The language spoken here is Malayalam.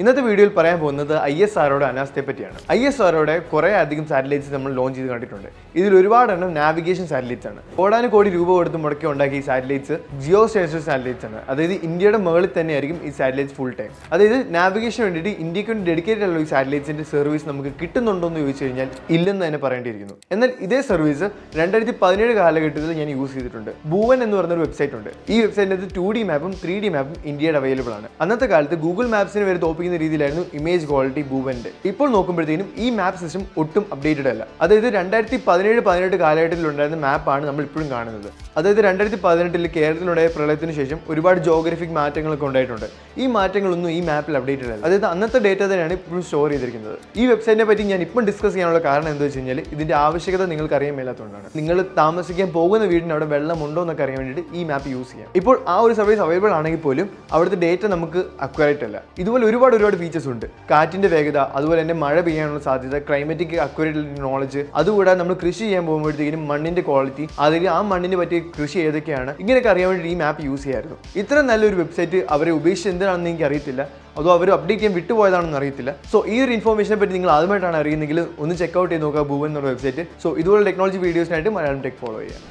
ഇന്നത്തെ വീഡിയോയിൽ പറയാൻ പോകുന്നത് ഐ എസ് ആറോടെ അനാസ്ഥയെ പറ്റിയാണ് ഐ എസ് ആറോടെ കുറേ അധികം സാറ്റലൈറ്റ്സ് നമ്മൾ ലോഞ്ച് ചെയ്ത് കണ്ടിട്ടുണ്ട്. ഇതിൽ ഒരുപാട് എണ്ണം നാവിഗേഷൻ സാറ്റലൈറ്റ്സ് ആണ്. കോടാനു കോടി രൂപ കൊടുത്ത് മുടക്കി ഉണ്ടാക്കിയ ഈ സാറ്റലൈറ്റ്സ് ജിയോ സ്റ്റേഷൻ സാറ്റലൈറ്റ്സ് ആണ്. അതായത് ഇന്ത്യയുടെ മുകളിൽ തന്നെ ആയിരിക്കും ഈ സാറ്റലൈറ്റ്സ് ഫുൾ ടൈം അതായത് നാവിഗേഷൻ വേണ്ടിയിട്ട് ഇന്ത്യയ്ക്ക് വേണ്ടി ഡെഡിക്കേറ്റഡ് ആയുള്ള ഈ സാറ്റലൈറ്റ്സിന്റെ സർവീസ് നമുക്ക് കിട്ടുന്നുണ്ടോ എന്ന് ചോദിച്ചു കഴിഞ്ഞാൽ ഇല്ലെന്ന് തന്നെ പറയേണ്ടിയിരിക്കുന്നു. എന്നാൽ ഇതേ സർവീസ് രണ്ടായിരത്തി പതിനേഴ് കാലഘട്ടത്തിൽ ഞാൻ യൂസ് ചെയ്തിട്ടുണ്ട്. ഭൂവൻ എന്ന് പറഞ്ഞ ഒരു വെബ്സൈറ്റ് ഉണ്ട്. ഈ വെബ്സൈറ്റിനകത്ത് ടു ഡി മാപ്പും ത്രീ ഡി മാപ്പും ഇന്ത്യയുടെ അവൈലബിൾ ആണ്. അന്നത്തെ കാലത്ത് ഗൂഗിൾ മാപ്സിന് വരെ തോപ്പിക്കുന്ന രീതിയിലായിരുന്നു ഇമേജ് ക്വാളിറ്റി ഭൂവന്റെ ഇപ്പോൾ നോക്കുമ്പോഴത്തേനും ഈ മാപ്പ് സിസ്റ്റം ഒട്ടും അപ്ഡേറ്റഡ് അല്ല. അതായത് രണ്ടായിരത്തി പതിനേഴ് പതിനെട്ട് കാലഘട്ടത്തിൽ ഉണ്ടായിരുന്ന മാപ്പാണ് നമ്മൾ ഇപ്പോഴും കാണുന്നത്. അതായത് രണ്ടായിരത്തി പതിനെട്ടിൽ കേരളത്തിലുണ്ടായ പ്രളയത്തിന് ശേഷം ഒരുപാട് ജോഗ്രഫിക് മാറ്റങ്ങളൊക്കെ ഉണ്ടായിട്ടുണ്ട്. ഈ മാറ്റങ്ങളൊന്നും ഈ മാപ്പിൽ അപ്ഡേറ്റഡ് അല്ല. അതായത് അന്നത്തെ ഡേറ്റ തന്നെയാണ് ഇപ്പോഴും സ്റ്റോർ ചെയ്തിരിക്കുന്നത്. ഈ വെബ്സൈറ്റിനെ പറ്റി ഞാൻ ഇപ്പം ഡിസ്കസ് ചെയ്യാനുള്ള കാരണം എന്താ വെച്ച് കഴിഞ്ഞാൽ ഇതിന്റെ ആവശ്യകത നിങ്ങൾക്ക് അറിയാൻ മേലാത്തതുകൊണ്ടാണ്. നിങ്ങൾ താമസിക്കാൻ പോകുന്ന വീടിന് അവിടെ വെള്ളമുണ്ടോ എന്നൊക്കെ അറിയാൻ വേണ്ടിയിട്ട് ഈ മാപ്പ് യൂസ് ചെയ്യാം. ഇപ്പോൾ ആ ഒരു സർവീസ് അവൈലബിൾ ആണെങ്കിൽ പോലും അവിടുത്തെ ഡേറ്റ നമുക്ക് അക്വറേറ്റ് അല്ല. ഇതുപോലെ ഒരുപാട് ഒരുപാട് ഫീച്ചേഴ്സ് ഉണ്ട്. കാറ്റിന്റെ വേഗത അതുപോലെ തന്നെ മഴ പെയ്യാനുള്ള സാധ്യത ക്ലൈമറ്റിക് അക്വറേറ്റ് നോളജ് അതുകൂടാതെ നമ്മൾ കൃഷി ചെയ്യാൻ പോകുമ്പോഴത്തേക്കും മണ്ണിന്റെ ക്വാളിറ്റി അതിൽ ആ മണ്ണിന് പറ്റിയ കൃഷി ഏതൊക്കെയാണ് ഇങ്ങനെയൊക്കെ അറിയാൻ വേണ്ടി ഈ മാപ്പ് യൂസ് ചെയ്യായിരുന്നു. ഇത്ര നല്ലൊരു വെബ്സൈറ്റ് അവരെ ഉപേക്ഷിച്ച് എന്തിനാണെന്ന് എനിക്ക് അറിയത്തില്ല. അതോ അവർ അപ്ഡേറ്റ് ചെയ്യാൻ വിട്ടുപോയതാണെന്ന് അറിയത്തില്ല. സോ ഈ ഒരു ഇൻഫോർമേഷനെ പറ്റി നിങ്ങൾ ആദ്യമായിട്ടാണ് അറിയുന്നെങ്കിൽ ഒന്ന് ചെക്ക് ഔട്ട് ചെയ്ത് നോക്കുക ഭൂവൻ എന്നുള്ള വെബ്സൈറ്റ് സോ ഇതുപോലെ ടെക്നോളജി വീഡിയോസിനായിട്ട് മലയാളം ടെക് ഫോളോ ചെയ്യാം.